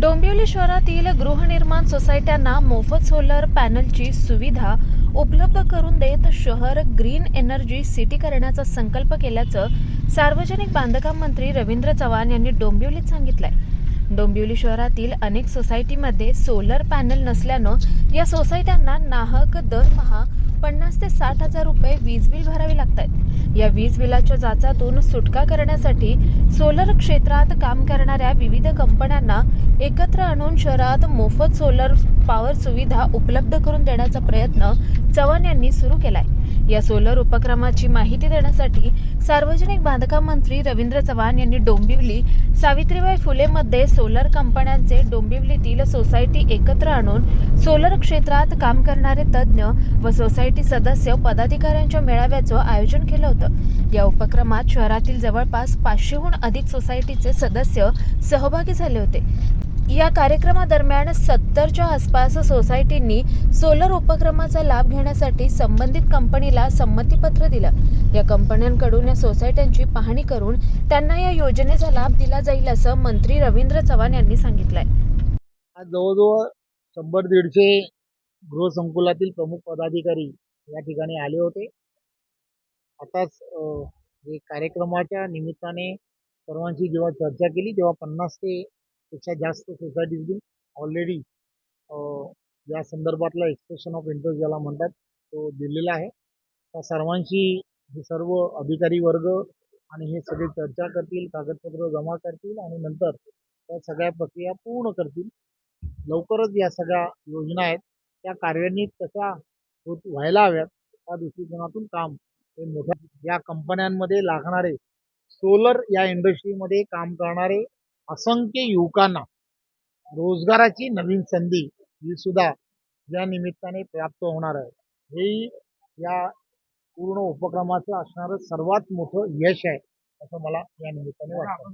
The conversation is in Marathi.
डोंबिवली शहरातील गृहनिर्माण सोसायट्यांना मोफत सोलर पॅनलची सुविधा उपलब्ध करून देत शहर ग्रीन एनर्जी सिटी करण्याचा संकल्प केल्याचं सार्वजनिक बांधकाम मंत्री रवींद्र चव्हाण यांनी डोंबिवलीत सांगितलंय. डोंबिवली शहरातील अनेक सोसायटीमध्ये सोलर पॅनल नसल्यानं या सोसायट्यांना नाहक दरमहा पन्नास ते साठ हजार रुपये वीज बिल भरावे लागत आहेत या वीज बिलाच्या जाचातून सुटका करण्यासाठी सोलर क्षेत्रात काम करणाऱ्या विविध कंपन्यांना एकत्र आणून शहरात मोफत सोलर पॉवर सुविधा उपलब्ध करून देण्याचा प्रयत्न चव्हाण यांनी सुरू केलाय. या सोलर उपक्रमाची माहिती देण्यासाठी सार्वजनिक बांधकाम मंत्री रवींद्र चव्हाण यांनी डोंबिवली सावित्रीबाई फुलेमध्ये सोलर कंपन्यांचे डोंबिवलीतील सोसायटी एकत्र आणून सोलर क्षेत्रात काम करणारे तज्ज्ञ व सोसायटी सदस्य पदाधिकाऱ्यांच्या मेळाव्याचं आयोजन केलं होतं. या उपक्रमात शहरातील जवळपास पाचशेहून अधिक सोसायटीचे सदस्य सहभागी झाले होते. या कार्यक्रमादरम्यान सत्तरच्या आसपास सोसायटींनी सोलर उपक्रमाचा लाभ घेण्यासाठी संबंधित कंपनीला संमतीपत्र दिलं. या कंपन्यांकडून या सोसायट्यांची पाहणी करून त्यांना या योजनेचा लाभ दिला जाईल असं मंत्री रवींद्र चव्हाण यांनी सांगितलंय. आज जवळजवळ शंभर दीडशे गृहसंकुलातील प्रमुख पदाधिकारी या ठिकाणी आले होते. आताच हे कार्यक्रमाच्या निमित्ताने सर्वांची जेव्हा चर्चा केली तेव्हा पन्नास ते पेक्षा जास्त सोसायटीजनी ऑलरेडी या संदर्भातला एक्सप्रेशन ऑफ इंटरेस्ट ज्याला म्हणतात तो दिलेला आहे. त्या सर्वांशी हे सर्व अधिकारी वर्ग आणि हे सगळे चर्चा करतील कागदपत्र जमा करतील आणि नंतर त्या सगळ्या प्रक्रिया पूर्ण करतील. लवकरच या सगळ्या योजना आहेत. त्या कार्यान्वित कशा होत व्हायला हव्यात त्या दृष्टिकोनातून काम हे मोठ्या या कंपन्यांमध्ये लागणारे सोलर या इंडस्ट्रीमध्ये काम करणारे असंख्य युवकांना रोजगाराची नवीन संधी ही सुद्धा या निमित्ताने प्राप्त होणार आहे. हे या पूर्ण उपक्रमाचं असणारं सर्वात मोठं यश आहे असं मला या निमित्ताने वाटतं.